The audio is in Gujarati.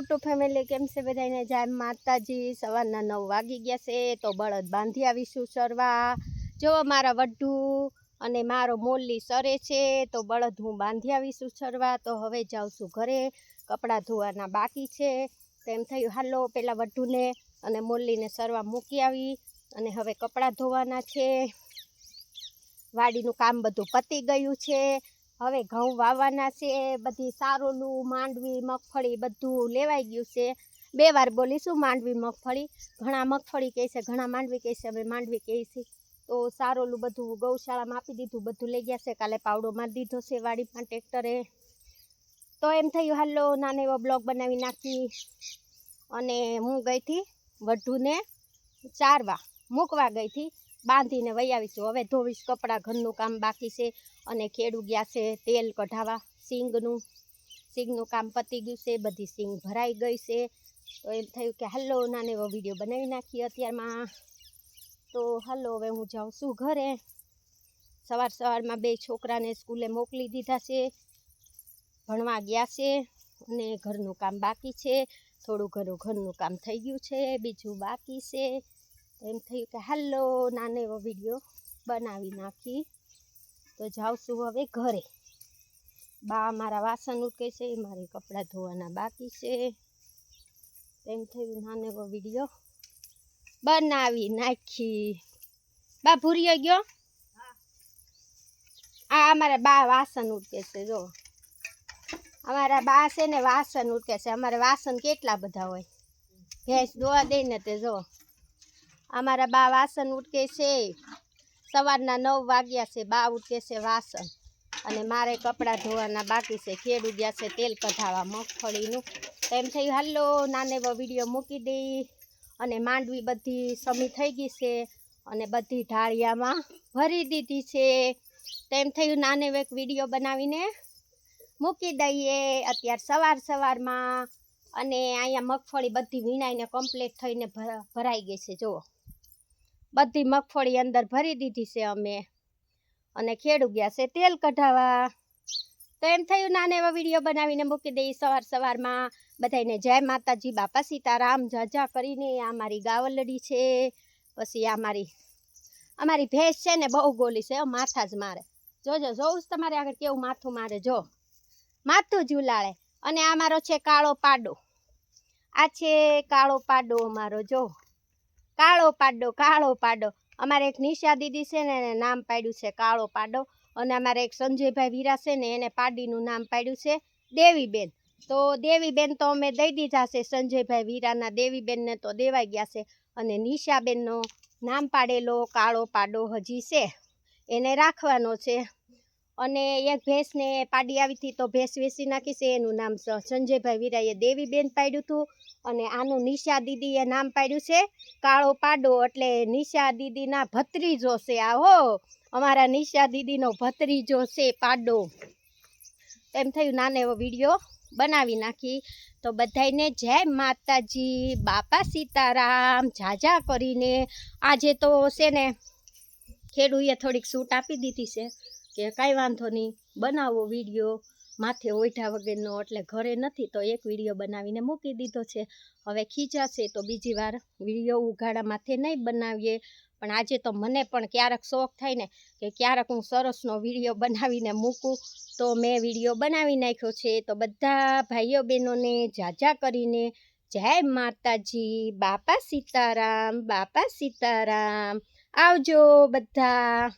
ટુ ફેમિલી કેમ છે બધાને જાય માતાજી, સવારના નવ વાગી ગયા છે, તો બળદ બાંધી આવીશું સરવા. જો મારા વઢુ અને મારો મોલી સરે છે, તો બળદ હું બાંધી આવીશું સરવા. તો હવે જાઉં છું ઘરે. કપડાં ધોવાના બાકી છે. તો એમ થયું, હાલો, પેલા વઢુને અને મોલીને સરવા મૂકી આવી. અને હવે કપડાં ધોવાના છે. વાડીનું કામ બધું પતી ગયું છે. હવે ઘઉં વાવવાના છે, બધી સારોલું, માંડવી, મગફળી બધું લેવાઈ ગયું છે. બે વાર બોલીશું માંડવી, મગફળી. ઘણા મગફળી કહે છે, ઘણા માંડવી કહે છે, હવે માંડવી કહે છે. તો સારોલું બધું ગૌશાળામાં આપી દીધું, બધું લઈ ગયા છે. કાલે પાવડો મારી દીધો છે વાડીમાં ટ્રેક્ટરે તો એમ થયું, હાલો, નાનો એવો બ્લોગ બનાવી નાખી. અને હું ગઈ હતી વઢુને ચારવા, મૂકવા ગઈ હતી. બાંધીને વહી આવીશું હવે ધોવીશ કપડાં, ઘરનું કામ બાકી છે અને ખેડૂ ગયા છે તેલ કઢાવા સિંગનું સિંગનું કામ પતી ગયું છે, બધી સિંગ ભરાઈ ગઈ છે. તો એમ થયું કે હાલો, નાને એવો વીડિયો બનાવી નાખીએ અત્યારમાં. તો હાલો, હવે હું જાઉં છું ઘરે. સવાર સવારમાં બે છોકરાને સ્કૂલે મોકલી દીધા છે. ભણવા ગયા છે અને ઘરનું કામ બાકી છે. થોડું ઘણું ઘરનું કામ થઈ ગયું છે, બીજું બાકી છે. એમ થયું કે હાલો, નાનો એવો વીડિયો બનાવી નાખી. તો જાઉં છું હવે ઘરે. બા મારા વાસણ ઉટકે છે મારે કપડાં ધોવાના બાકી છે. એમ થયું નાનો એવો વીડિયો બનાવી નાખી. બા ભૂરી ગયો? આ અમારા બા વાસણ ઉટકે છે જો. અમારા બા છે ને વાસણ ઉટકે છે અમારે વાસણ કેટલા બધા હોય? ભેંસ દોવા દઈને તે જો. અમારા બા વાસણ ઉટકે છે. સવારના નવ વાગ્યા છે, બા ઉટકે છે વાસણ. અને મારે કપડાં ધોવાના બાકી છે ખેડ ગયા છે તેલ કઢાવા મગફળીનું. તો એમ થયું, હાલો, નાને એવો વીડિયો મૂકી દઈ અને માંડવી બધી સમી થઈ ગઈ છે અને બધી ઢાળિયામાં ભરી દીધી છે. તો એમ થયું, નાને એવો એક વીડિયો બનાવીને મૂકી દઈએ. અત્યારે સવાર સવારમાં અને અહીંયા મગફળી બધી વીણાઈને કમ્પ્લીટ થઈને ભરાઈ ગઈ છે, જુઓ. બધી મગફળી અંદર ભરી દીધી છે અમે. અને ખેડૂ ગયા છે તેલ કઢાવા તો એમ થયું, નાના એવા વીડિયો બનાવીને મૂકી દઈ સવાર સવારમાં. બધાને જય માતાજી, બાપા સીતારામ જાજા કરીને આ મારી ગાવલડી છે. પછી આ મારી, અમારી ભેંસ છે ને બહુ ગોલી છે માથા જ મારે. જોજો, જોઉં તમારે આગળ કેવું માથું મારે, જો. માથું ઝુલાડે અને આ મારો છે કાળો પાડો. આ છે કાળો પાડો અમારો, જો. કાળો પાડો કાળો પાડો. અમારે એક નિશા દીદી છે ને, એને નામ પાડ્યું છે કાળો પાડો. અને અમારે એક સંજયભાઈ વીરા છે ને, એને પાડીનું નામ પાડ્યું છે દેવીબેન. તો દેવીબેન તો અમે દઈ દીધા છે સંજયભાઈ વીરાના. દેવીબેનને તો દેવાઈ ગયા છે. અને નિશાબેનનો નામ પાડેલો કાળો પાડો હજી છે. એને રાખવાનો છે. અને એક ભેંસને પાડી આવી હતી તો ભેંસ વેચી નાખી છે. એનું નામ સંજયભાઈ વીરાએ દેવીબેન પાડ્યું હતું અને આનું નિશા દીદીએ નામ પાડ્યું છે. કાળો પાડો એટલે નિશા દીદીના ભત્રીજો છે આ હો. અમારા નિશા દીદીનો ભત્રીજો છે પાડો. એમ થયું નાનો એવો વીડિયો બનાવી નાખી. તો બધાયને જય માતાજી, બાપા સીતારામ જાજા કરીને. આજે તો છે ને ખેડૂએ થોડીક છૂટ આપી દીધી છે. કે કાંઈ વાંધો નહીં, બનાવો વીડિયો. માથે ઓઢા વગરનો, એટલે ઘરે નથી, તો એક વીડિયો બનાવીને મૂકી દીધો છે. હવે ખીજાશે તો બીજી વાર વીડિયો ઉઘાડા માથે નહીં બનાવીએ. પણ આજે તો મને પણ ક્યારેક શોખ થાય ને, કે ક્યારેક હું સરસનો વીડિયો બનાવીને મૂકું. તો મેં વીડિયો બનાવી નાખ્યો છે. તો બધા ભાઈઓ બહેનોને, જાજા કરીને, જય માતાજી, બાપા સીતારામ બાપા સીતારામ. આવજો બધા.